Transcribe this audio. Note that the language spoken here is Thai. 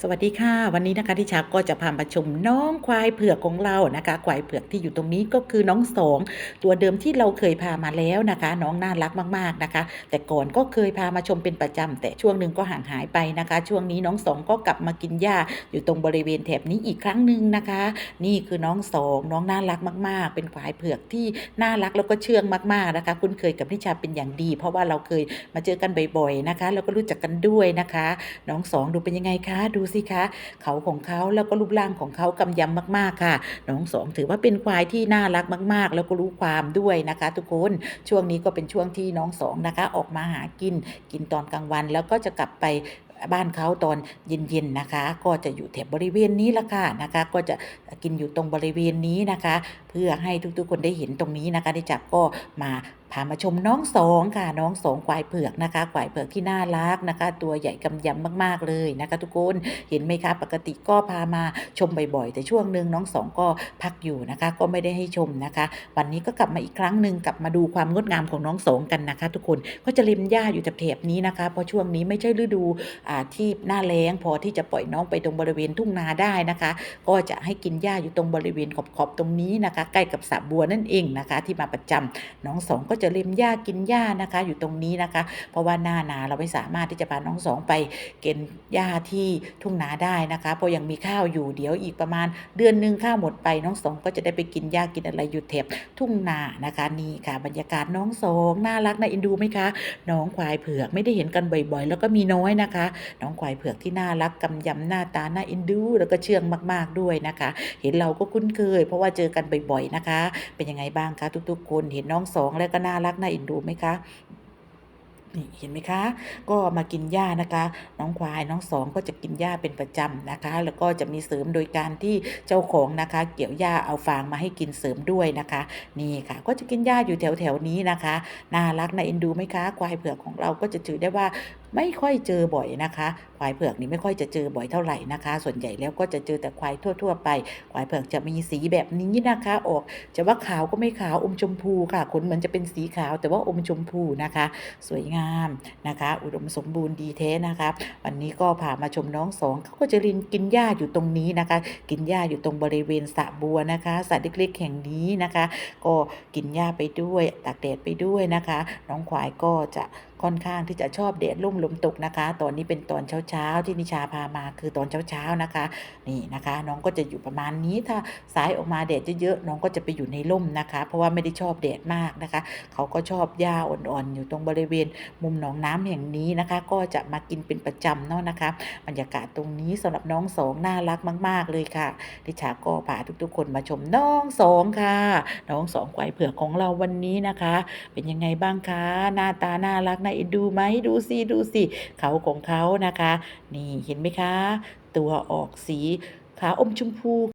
สวัสดีค่ะ วันนี้นะคะที่ชาก็จะพามาชมน้องควายเผือกของเรานะคะ ควายเผือกที่อยู่ตรงนี้ก็คือน้องสองตัวเดิมที่เราเคยพามาแล้วนะคะ น้องน่ารักมากๆนะคะ แต่ก่อนก็เคยพามาชมเป็นประจำแต่ช่วงหนึ่งก็ห่างหายไปนะคะ ช่วงนี้น้องสองก็กลับมากินหญ้าอยู่ตรงบริเวณแถบนี้อีกครั้งหนึ่งนะคะ นี่คือน้องสองน้องน่ารักมาก ๆ เป็นควายเผือกที่น่ารักแล้วก็เชื่องมากๆนะคะ คุ้นเคยกับนิชาเป็นอย่างดี เพราะว่าเราเคยมาเจอกันบ่อยๆนะคะ แล้วก็รู้จักกันด้วยนะคะ น้องสองดูเป็นยังไงคะดูสิคะเขาของเขาแล้วก็รูปร่างของเขากำยำมากๆค่ะ น้องสองถือว่าเป็นควายที่น่ารักมาก ๆ แล้วก็รู้ความด้วยนะคะ ทุกคนช่วงนี้ก็เป็นช่วงที่น้องสองนะคะ ออกมาหากินกินตอนกลางวัน แล้วก็จะกลับไปบ้านเขาตอนเย็นๆนะคะ ก็จะอยู่แถบบริเวณนี้ละค่ะนะคะ ก็จะกินอยู่ตรงบริเวณนี้นะคะ เพื่อให้ทุกๆคนได้เห็นตรงนี้นะคะที่จักก็มา พามาชมน้องสองค่ะน้องสองควายเผือกนะคะควายเผือกที่น่ารักนะคะ ตัวใหญ่กำยำมากๆเลยนะคะ ทุกคนเห็นไหมคะ ปกติก็พามาชมบ่อยๆแต่ช่วงหนึ่งน้องสองก็พักอยู่นะคะ ก็ไม่ได้ให้ชมนะคะ วันนี้ก็กลับมาอีกครั้งหนึ่งกลับมาดูความงดงามของน้องสองกันนะคะ ทุกคนก็จะริมหญ้าอยู่แถบนี้นะคะเพราะช่วงนี้ไม่ใช่ฤดูที่หน้าแล้งพอที่จะปล่อยน้องไปตรงบริเวณทุ่งนาได้นะคะ ก็จะให้กินหญ้าอยู่ตรงบริเวณขอบๆตรงนี้นะคะ ใกล้กับสระบัวนั่นเองนะคะ ที่มาประจำน้องสองก็จะเล็มหญ้ากินหญ้านะคะ อยู่ตรงนี้นะคะ เพราะว่าหน้านาเราไม่สามารถที่จะพาน้องสองไปเก็นหญ้าที่ทุ่งนาได้นะคะ เพราะยังมีข้าวอยู่เดี๋ยวอีกประมาณ เดือนหนึ่งข้าวหมดไปน้องสองก็จะได้ไปกินหญ้ากินอะไรอยู่แถบทุ่งนานะคะนี่ค่ะ บรรยากาศน้องสองน่ารักน่าเอ็นดูไหมคะน้องควายเผือกไม่ได้เห็นกันบ่อยๆ แล้วก็มีน้อยนะคะ น้องควายเผือกที่น่ารักกำยำหน้าตาน่าเอ็นดู แล้วก็เชื่องมากๆด้วยนะคะ เห็นเราก็คุ้นเคย เพราะว่าเจอกันบ่อยๆนะคะ เป็นยังไงบ้างคะทุกๆคนเห็นน้องสองแล้วก็น่ารักน่าเอ็นดูไหมคะ นี่เห็นไหมคะ ก็มากินหญ้านะคะ น้องควายน้องสองก็จะกินหญ้าเป็นประจำนะคะ แล้วก็จะมีเสริมโดยการที่เจ้าของนะคะ เกี่ยวหญ้าเอาฟางมาให้กินเสริมด้วยนะคะ นี่ค่ะ ก็จะกินหญ้าอยู่แถวแถวๆนี้นะคะน่ารักน่าเอ็นดูไหมคะควายเผือกของเราก็จะถือได้ว่าไม่ค่อยเจอบ่อยนะคะควายเผือกนี่ไม่ค่อยจะเจอบ่อยเท่าไหร่นะคะ ส่วนใหญ่แล้วก็จะเจอแต่ควายทั่ว ๆ ไป ควายเผือกจะมีสีแบบนี้นะคะ ออกจะว่าขาวก็ไม่ขาวอมชมพูค่ะขนเหมือนจะเป็นสีขาว แต่ว่าอมชมพูนะคะ สวยงามนะคะ อุดมสมบูรณ์ดีเท้นะคะวันนี้ก็พามาชมน้องสองเขาก็จะรินกินหญ้าอยู่ตรงนี้นะคะ กินหญ้าอยู่ตรงบริเวณสระบัวนะคะสระเล็กๆแห่งนี้นะคะ ก็กินหญ้าไปด้วยตากแดดไปด้วยนะคะ น้องควายก็จะ ค่อนข้างที่จะชอบแดดร่มลุมตกนะคะ ตอนนี้เป็นตอนเช้าๆที่นิชาพามาคือตอนเช้าๆนะคะ นี่นะคะ น้องก็จะอยู่ประมาณนี้ถ้าสายออกมาแดดเยอะๆน้องก็จะไปอยู่ในร่มนะคะ เพราะว่าไม่ได้ชอบแดดมากนะคะ เขาก็ชอบหญ้าอ่อนๆ อยู่ตรงบริเวณมุมหนองน้ำแห่งนี้นะคะ ก็จะมากินเป็นประจำเนาะนะคะบรรยากาศตรงนี้สำหรับน้องสองน่ารักมาก ๆ เลยค่ะนิชาก็พาทุกๆ คนมาชมน้องสองค่ะ น้องสองควายเผือกของเราวันนี้นะคะ เป็นยังไงบ้างคะหน้าตาน่ารักน่าเอ็นดูไหมดูสิดูสิเขาของเขานะคะ นี่เห็นไหมคะ ตัวออกสีขาวอมชมพู